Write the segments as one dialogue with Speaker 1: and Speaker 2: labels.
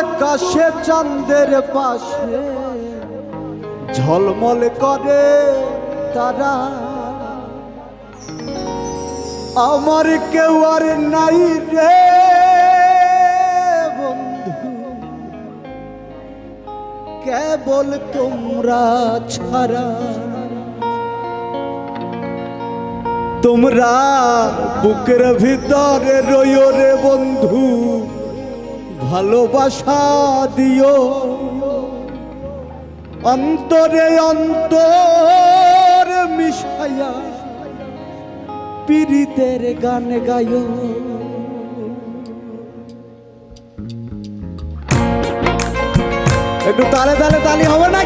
Speaker 1: আকাশে চাঁদের পাশে ঝলমল করে তারা। আমার কেউ আর নাই রে বন্ধু। কেবল তোমরা ছাড়া। তোমরা বুকের ভিতরে রইও রে বন্ধু। ভালোবাসা দিও। অন্তরে অন্তর মিশাইয়া পীড়িতের গান গায়ো একটু তালে তালে তালি হবে নাকি?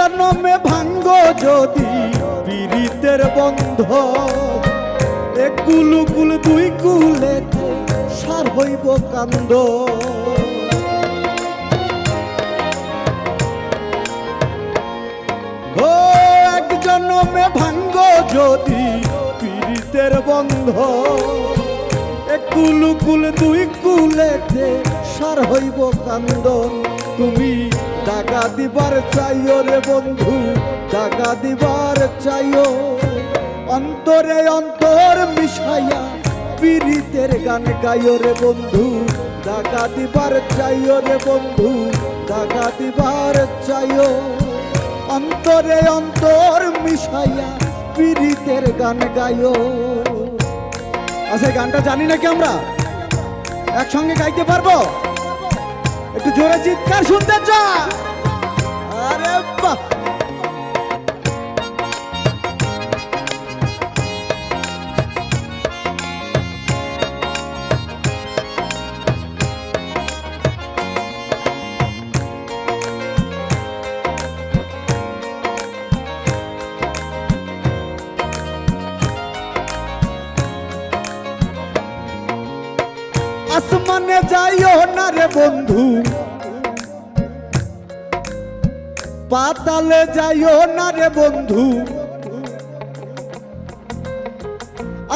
Speaker 1: জন্মে ভাঙ্গ যদি পীড়িতের বন্ধ। এক কুলু দুই কুলে সার হইব কান্দ। ও, এক জন্মে ভাঙ্গ যদি পীড়িতের বন্ধ। এক কুলু কুল দুই কুলেতে সার হইব কান্দন তুমি টাকা দিবার চাইও রে বন্ধু টাকা দিবার চাইও। অন্তরে অন্তর মিশাইয়া পীড়িতের গান গাইও রে বন্ধু টাকা দিবার চাইও রে বন্ধু টাকা দিবার চাইও। অন্তরে অন্তর মিশাইয়া পীড়িতের গান গাইও। আচ্ছা গানটা জানি নাকি আমরা? একসঙ্গে গাইতে পারব? একটু জোরে চিৎকার শুনতে চা আরে বাহ! আসমানে যাইও না রে বন্ধু। পাতালে যাইও না রে বন্ধু।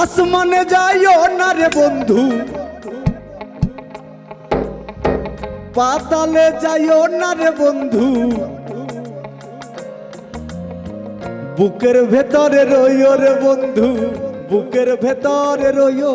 Speaker 1: আসমানে যাইও না রে বন্ধু। পাতালে যাইও না রে বন্ধু। বুকের ভেতরে রইও রে বন্ধু, বুকের ভেতরে রইও।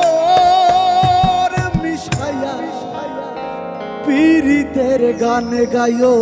Speaker 1: পীড়িতের গান গায়ো